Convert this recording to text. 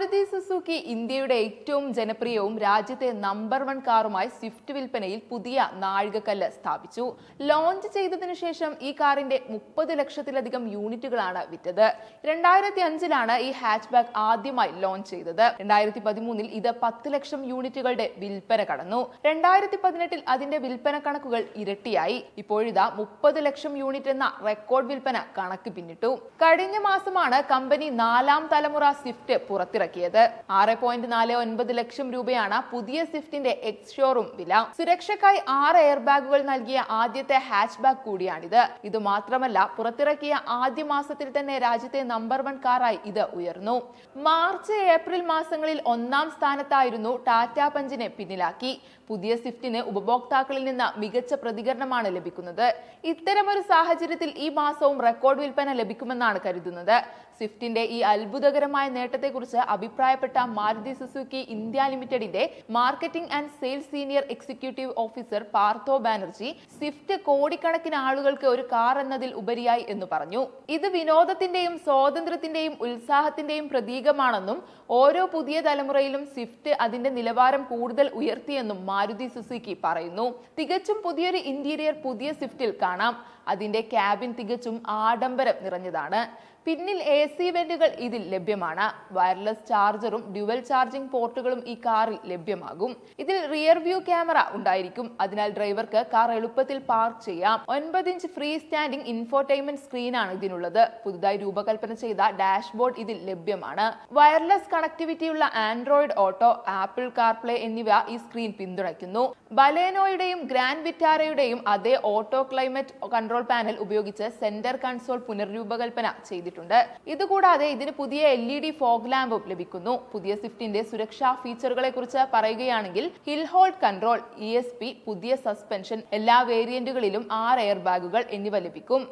Maruti Suzuki ഇന്ത്യയുടെ ഏറ്റവും ജനപ്രിയവും രാജ്യത്തെ നമ്പർ വൺ കാറുമായി സ്വിഫ്റ്റ് വിൽപ്പനയിൽ പുതിയ നാഴികക്കല്ല് സ്ഥാപിച്ചു. ലോഞ്ച് ചെയ്തതിനു ശേഷം ഈ കാറിന്റെ മുപ്പത് ലക്ഷത്തിലധികം യൂണിറ്റുകളാണ് വിറ്റത്. രണ്ടായിരത്തി അഞ്ചിലാണ് ഈ ഹാച്ച്ബാക്ക് ആദ്യമായി ലോഞ്ച് ചെയ്തത്. രണ്ടായിരത്തി പതിമൂന്നിൽ ഇത് പത്ത് ലക്ഷം യൂണിറ്റുകളുടെ വിൽപ്പന കടന്നു. രണ്ടായിരത്തി പതിനെട്ടിൽ അതിന്റെ വിൽപ്പന കണക്കുകൾ ഇരട്ടിയായി. ഇപ്പോഴിതാ മുപ്പത് ലക്ഷം യൂണിറ്റ് എന്ന റെക്കോർഡ് വിൽപ്പന കണക്ക് പിന്നിട്ടു. കഴിഞ്ഞ മാസമാണ് കമ്പനി നാലാം തലമുറ സ്വിഫ്റ്റ് പുറത്തിറക്കിയത് ആറ് പോയിന്റ് നാല് ഒൻപത് ലക്ഷം രൂപയാണ് പുതിയ സ്വിഫ്റ്റിന്റെ എക്സ് ഷോറൂം വില. സുരക്ഷയ്ക്കായി ആറ് എയർ ബാഗുകൾ നൽകിയ ആദ്യത്തെ ഹാച്ച് ബാഗ് കൂടിയാണിത്. ഇത് മാത്രമല്ല പുറത്തിറക്കിയ ആദ്യ മാസത്തിൽ തന്നെ രാജ്യത്തെ നമ്പർ വൺ കാറായി ഇത് ഉയർന്നു. മാർച്ച് ഏപ്രിൽ മാസങ്ങളിൽ ഒന്നാം സ്ഥാനത്തായിരുന്നു ടാറ്റ പഞ്ചിനെ പിന്നിലാക്കി. പുതിയ സ്വിഫ്റ്റിന് ഉപഭോക്താക്കളിൽ നിന്ന് മികച്ച പ്രതികരണമാണ് ലഭിക്കുന്നത്. ഇത്തരമൊരു സാഹചര്യത്തിൽ ഈ മാസവും റെക്കോർഡ് വിൽപ്പന ലഭിക്കുമെന്നാണ് കരുതുന്നത്. സ്വിഫ്റ്റിന്റെ ഈ അത്ഭുതകരമായ നേട്ടത്തെക്കുറിച്ച് അഭിപ്രായപ്പെട്ട മാരുതി സുസുക്കി ഇന്ത്യ ലിമിറ്റഡിന്റെ marketing and sales senior executive officer Partho Banerjee Swift കോടിക്കണക്കിന് ആളുകൾക്ക് ഒരു കാർ എന്നതിൽ ഉപരിയായി എന്ന് പറഞ്ഞു. ഇത് വിനോദത്തിന്റെയും സ്വാതന്ത്ര്യത്തിന്റെയും ഉത്സാഹത്തിന്റെയും പ്രതീകമാണെന്നും ഓരോ പുതിയ തലമുറയിലും സ്വിഫ്റ്റ് അതിന്റെ നിലവാരം കൂടുതൽ ഉയർത്തിയെന്നും മാരുതി സുസുക്കി പറയുന്നു. തികച്ചും പുതിയൊരു ഇന്റീരിയർ പുതിയ സ്വിഫ്റ്റിൽ കാണാം. അതിന്റെ ക്യാബിൻ തികച്ചും ആഡംബരം നിറഞ്ഞതാണ്. പിന്നിൽ എ സി വെന്റുകൾ ഇതിൽ ലഭ്യമാണ്. വയർലെസ് ചാർജറും ഡ്യുവൽ ചാർജിംഗ് പോർട്ടുകളും ഈ കാറിൽ ലഭ്യമാകും. ഇതിൽ റിയർ വ്യൂ ക്യാമറ ഉണ്ടായിരിക്കും. അതിനാൽ ഡ്രൈവർക്ക് കാർ എളുപ്പത്തിൽ പാർക്ക് ചെയ്യാം. ഒൻപത് ഇഞ്ച് ഫ്രീ സ്റ്റാൻഡിംഗ് ഇൻഫോർടൈൻമെന്റ് സ്ക്രീനാണ് ഇതിനുള്ളത്. പുതുതായി രൂപകൽപ്പന ചെയ്ത ഡാഷ്ബോർഡ് ഇതിൽ ലഭ്യമാണ്. വയർലെസ് കണക്ടിവിറ്റിയുള്ള ആൻഡ്രോയിഡ് ഓട്ടോ ആപ്പിൾ കാർപ്ലേ എന്നിവ ഈ സ്ക്രീൻ പിന്തുണയ്ക്കുന്നു. ബലേനോയുടെയും ഗ്രാൻഡ് വിറ്റാരയുടെയും അതേ ഓട്ടോ ക്ലൈമറ്റ് കൺട്രോൾ പാനൽ ഉപയോഗിച്ച് സെന്റർ കൺസോൾ പുനർരൂപകൽപ്പന ചെയ്തിട്ടുണ്ട്. ഇതുകൂടാതെ ഇതിന് പുതിയ എൽ ഇ ഡി ഫോഗ് ലാമ്പും ലഭിക്കുന്നു. പുതിയ സ്വിഫ്റ്റിന്റെ സുരക്ഷാ ഫീച്ചറുകളെ കുറിച്ച് പറയുകയാണെങ്കിൽ hill hold control E S P പുതിയ സസ്പെൻഷൻ എല്ലാ വേരിയന്റുകളിലും ആറ് എയർ ബാഗുകൾ എന്നിവ ലഭിക്കും.